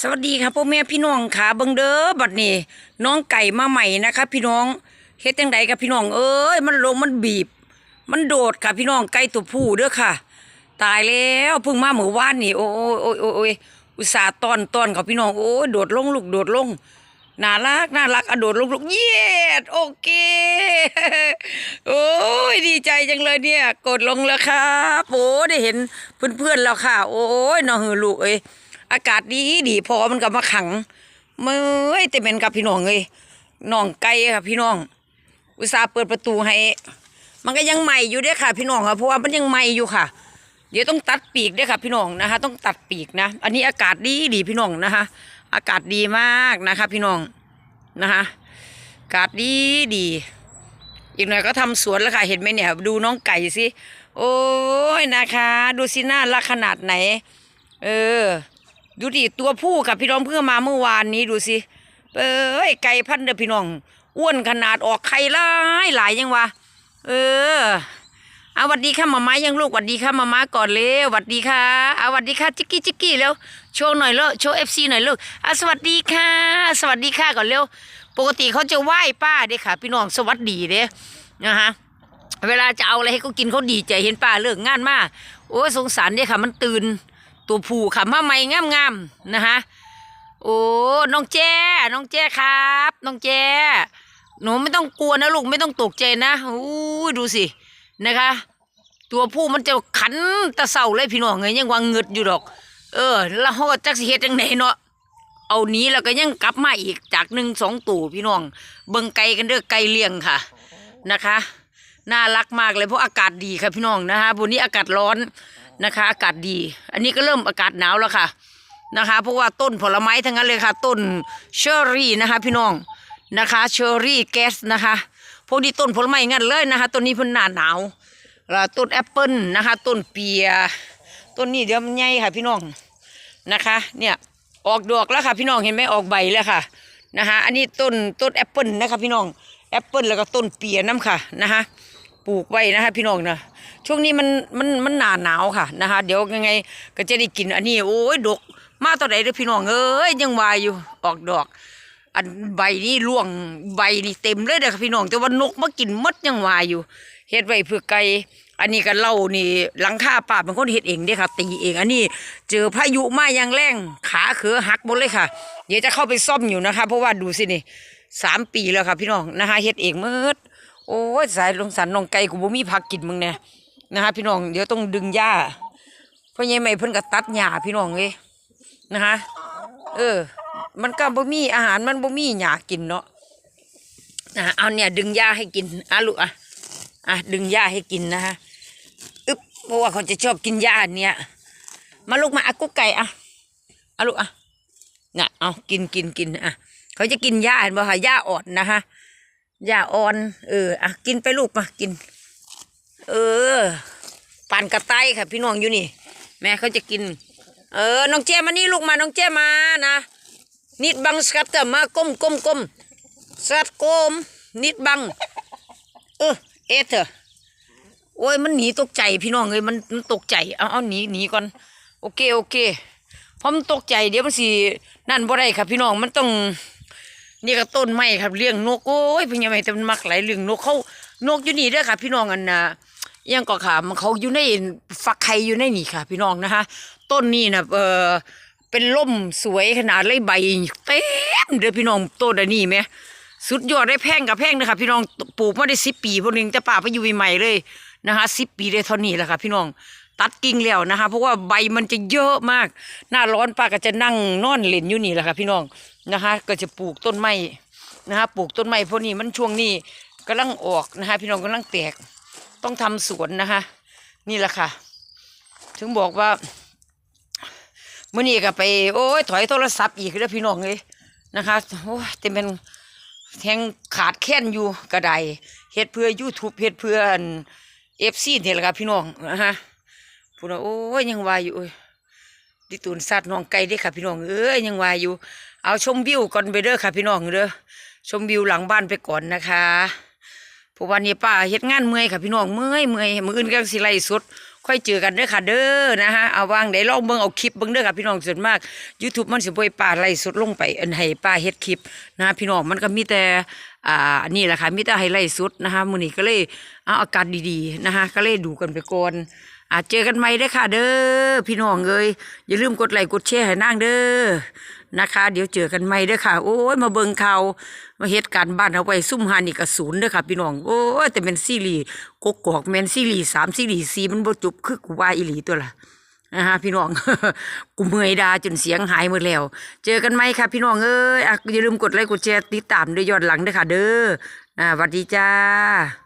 สวัสดีค่ะพ่อแม่พี่น้องค่ะเบิงเด้อบัดนี้น้องไก่มาใหม่นะคะ พี่น้องเฮ็ดจังใดกับพี่น้องเอ้ยมันลงมันบีบ มันโดดค่ะพี่น้องไก่ตัวผู้เด้อค่ะ ตายแล้วเพิ่งมาเมื่อวานนี่โอ้ยโอ้ยโอ้ยอุตส่าห์ตอนตอนเขาพี่น้องโอ้ยโดดลงลูกโดดลงน่ารักน่ารักอะโดดลงลูกเย็ดโอเคโอ้ยดีใจจังเลยเนี่ย กดลงแล้วครับโอ้ได้เห็นเพื่อนๆแล้วค่ะ โอ้ยน้องหือลูกเอ้ย อากาศดีดีพอมันก็มาขังเมื่อยแต่เป็นกับพี่น้องเลยน้องไก่ค่ะพี่น้อง อุตส่าห์เปิดประตูให้ มันก็ยังใหม่อยู่ด้อค่ะ พี่น้องค่ะเพราะว่ามันยังใหม่อยู่ค่ะ เดี๋ยวต้องตัดปีกด้อค่ะ พี่น้องนะคะ ต้องตัดปีกนะ อันนี้อากาศดีดีพี่น้องนะคะ อากาศดีมากนะคะ พี่น้องนะคะอากาศดีดีอีกหน่อยก็ทำสวนแล้วค่ะเห็นไหมเนี่ย ดูน้องไก่สิโอ้ยนะคะ ดูสิน่ารักขนาดไหน เออ ดูดิตัวผู้กับพี่น้องเพิ่งมาเมื่อวานนี้ดูสิเอ้ยไก่พันเด้อพี่น้องอ้วนขนาดออกไข่หลายหลายยังวะเออเอาวัดดีค่ะมาม้ายังลูกวัดดีค่ะมาม้าก่อนเร็วหวัดดีค่ะเอาวัดดีค่ะจิกกี้จิกกี้แล้วโชว์หน่อยแล้วโชว์เอฟซีหน่อยลูกอะสวัสดีค่ะ สวัสดีค่ะก่อนเร็วปกติเขาจะไหว้ป้าเด้ค่ะ พี่น้องสวัสดีเด้นะฮะเวลาจะเอาอะไรให้เขากินเขาดีใจเห็นป้าเลิกงานมากโอ้สงสารเด้ค่ะ มันตื่น ตัวผู้ค่ะมาใหม่งามงๆนะคะโอ้น้องแจ้น้องแจ้ครับ น้องแจ้หนูไม่ต้องกลัวนะลูกไม่ต้องตกใจนะอู้ยดูสินะคะ ตัวผู้มันจะขันตะเศร้าเลยพี่น้องเงยังวางเงิดอยู่ดอก เออ แล้วเขาก็จักสิเฮ็ดจังไหนเนาะเอาหนี้แล้วก็ยังกลับมาอีกจากหนึ่งสองตู่พี่น้อง เบิ่งไก่กันเด้อไก่เลี้ยงค่ะนะคะ น่ารักมากเลยเพราะอากาศดีค่ะพี่น้องนะคะวันนี้อากาศร้อนนะคะ อากาศดี อันนี้ก็เริ่มอากาศหนาวแล้วค่ะนะคะเพราะว่าต้นผลไม้ทั้งนั้นเลยค่ะ ต้นเชอร์รี่นะคะ พี่น้องนะคะ เชอร์รี่แก๊สนะคะพวกนี้ต้นผลไม้งั้นเลยนะคะต้นนี้เพิ่นหนาหนาวแล้วต้นแอปเปิลนะคะ ต้นเปียต้นนี้เดี๋ยวมันใหญ่ค่ะ พี่น้องนะคะ เนี่ยออกดอกแล้วค่ะ พี่น้องเห็นไหมออกใบแล้วค่ะนะคะอันนี้ต้นต้นแอปเปิลนะคะ พี่น้องแอปเปิลแล้วก็ต้นเปียน้ำค่ะนะคะ ปลูกไว้นะคะพี่น้องนะช่วงนี้มันมันมันหนาหนาวค่ะนะคะ เดี๋ยวยังไงก็จะได้กินอันนี้โอ้ยดก มาตอนไหนเด้อพี่น้องเอ้ยยังวายอยู่ออกดอก อันใบนี้ร่วงใบนี่เต็มเลยเด้อค่ะพี่น้องแต่ว่านกมากินมดยังวายอยู่เฮ็ดไว้เพื่อไก่อันนี้ก็เล่านี่หลังคาป่าเป็นคนเฮ็ดเองเด้ค่ะ ตีเอง อันนี้ เจอพายุมาอย่างแรงขาเขือหักหมดเลยค่ะ เดี๋ยวจะเข้าไปซ่อมอยู่นะคะ เพราะว่าดูสินี่สามปีแล้วค่ะพี่น้องนะคะเฮ็ดเองมืด โอ้ยสายลงสันนองไก่กูบ่มีผักกินมึงเนี่ยนะคะพี่น้องเดี๋ยวต้องดึงหญ้าเพราะยังไม่เพิ่นก็ตัดหญ้าพี่น้องเลยนะคะเออ มันก็บ่มีอาหารมันบ่มีหญ้ากินเนาะนะเอาเนี่ย ดึงหญ้าให้กินอะลูกอะอะดึงหญ้าให้กินนะคะอึ๊บเพราะว่าเขาจะชอบกินหญ้าเนี่ยมาลูกมาอะกุ๊กไก่อะอะลูกอะน่ะเอากินกินกินอะเขาจะกินหญ้าเห็นบ่คะหญ้าอ่อนนะคะ อย่าอ่อน เอออะกินไปลูกมากิน เออปั่นกระไตค่ะพี่น้องอยู่นี่ แม่เขาจะกิน เออ น้องเจมานี่ลูกมา น้องเจมานะนิดบังสกัดเตอร์มาก้มก้มก้มสกัดก้มนิดบัง เออเอเถอะโอ้ยมันหนีตกใจพี่น้องเลยมันมันตกใจเอาเอาหนีหนีก่อนโอเคโอเคเพราะมันตกใจเดี๋ยวมันสินั่นบ่ได้ค่ะพี่น้องมันต้อง นี่ก็ต้นไม้ครับเลี้ยงนกโอ้ยพี่ยังไม่แต่มันมักหลายเลี้ยงนกเขานกอยู่นี่ด้อค่ะ พี่น้องอันนะยังก็ค่ะมันเขาอยู่ในฟักไข่อยู่ในนี่ค่ะ พี่น้องนะคะต้นนี้นะเออเป็นล่มสวยขนาดเลยใบเต็มเด้อพี่น้องต้นอันนี้ไหมสุดยอดได้แพงกับแพงนะคะพี่น้องปลูกมาได้สิปีพวกนึงแต่ป่าไปอยู่ใหม่เลยนะคะสิปีได้เท่านี้แหละค่ะพี่น้อง ตัดกิ่งแล้วนะคะ เพราะว่าใบมันจะเยอะมาก หน้าร้อนป้าก็จะนั่งนอนเล่นอยู่นี่แหละค่ะพี่น้องนะคะ ก็จะปลูกต้นไม้นะคะปลูกต้นไม้พวกนี้มันช่วงนี้กำลังออกนะคะ พี่น้องกำลังแตกต้องทำสวนนะคะ นี่แหละค่ะ ถึงบอกว่ามื่อนี้ก็ไป โอ้ยถอยโทรศัพท์อีกแล้วพี่น้องเลยนะคะโอ้ยแต่เป็นแทงขาดแค้นอยู่กระไดเฮ็ดเพื่อ YouTube เฮ็ดเพื่อเอฟซีนี่แหละค่ะพี่น้องนะคะ พูดว่าโอ้ยยังวายอยู่โอ้ยดิตูนสัตว์น้องไก่เด้ค่ะพี่น้องเอ้ยยังวายอยู่ เอาชมวิวก่อนไปเด้อค่ะพี่น้องเด้อชมวิวหลังบ้านไปก่อนนะคะพราะวันนี้ป้าเฮ็ดงานเมื่อยค่ะพี่น้องเมื่อยเมื่อยมืออื่นก็สิไล่สุด ค่อยเจอกันเด้อค่ะเด้อนะฮะเอาวางได้ลองเบิ่งเอาคลิปเบิ่งเด้อค่ะพี่น้องส่วนมาก YouTube มันสิบ่ให้ป้าไล่สดลงไปอันให้ป้าเฮ็ดคลิปนะพี่น้องมันก็มีแต่อ่าอันนี้แหละค่ะมีแต่ให้ไล่สุดนะคะมื้อนี้ก็เลยเอาอากาศดีๆนะคะก็เลยดูกันไปก่อน อ่าเจอกันใหม่เด้อค่ะ เด้อพี่น้องเอ้ยอย่าลืมกดไลค์กดแชร์ให้นางเด้อนะคะ เดี๋ยวเจอกันใหม่เด้อค่ะ โอ้ยมาเบิ่งข่าวมาเฮ็ดการณ์บ้านเอาไว้ซุ่มหานี่ก็ศูนเด้อค่ะ พี่น้องโอ้ยแต่เป็นซีรีกกอกแมนซีรีสามซีรีสี่มันบ่จบคือกูว่าอีหลีตัวละนะฮะพี่น้อง กูเมื่อยดาจนเสียงหายหมดแล้ว เจอกันไหมค่ะ พี่น้องเอ้ยอะอย่าลืมกดไลค์กดแชร์ติดตามด้วยยอดหลังด้วยค่ะ เด้ออ่าสวัสดีจ้า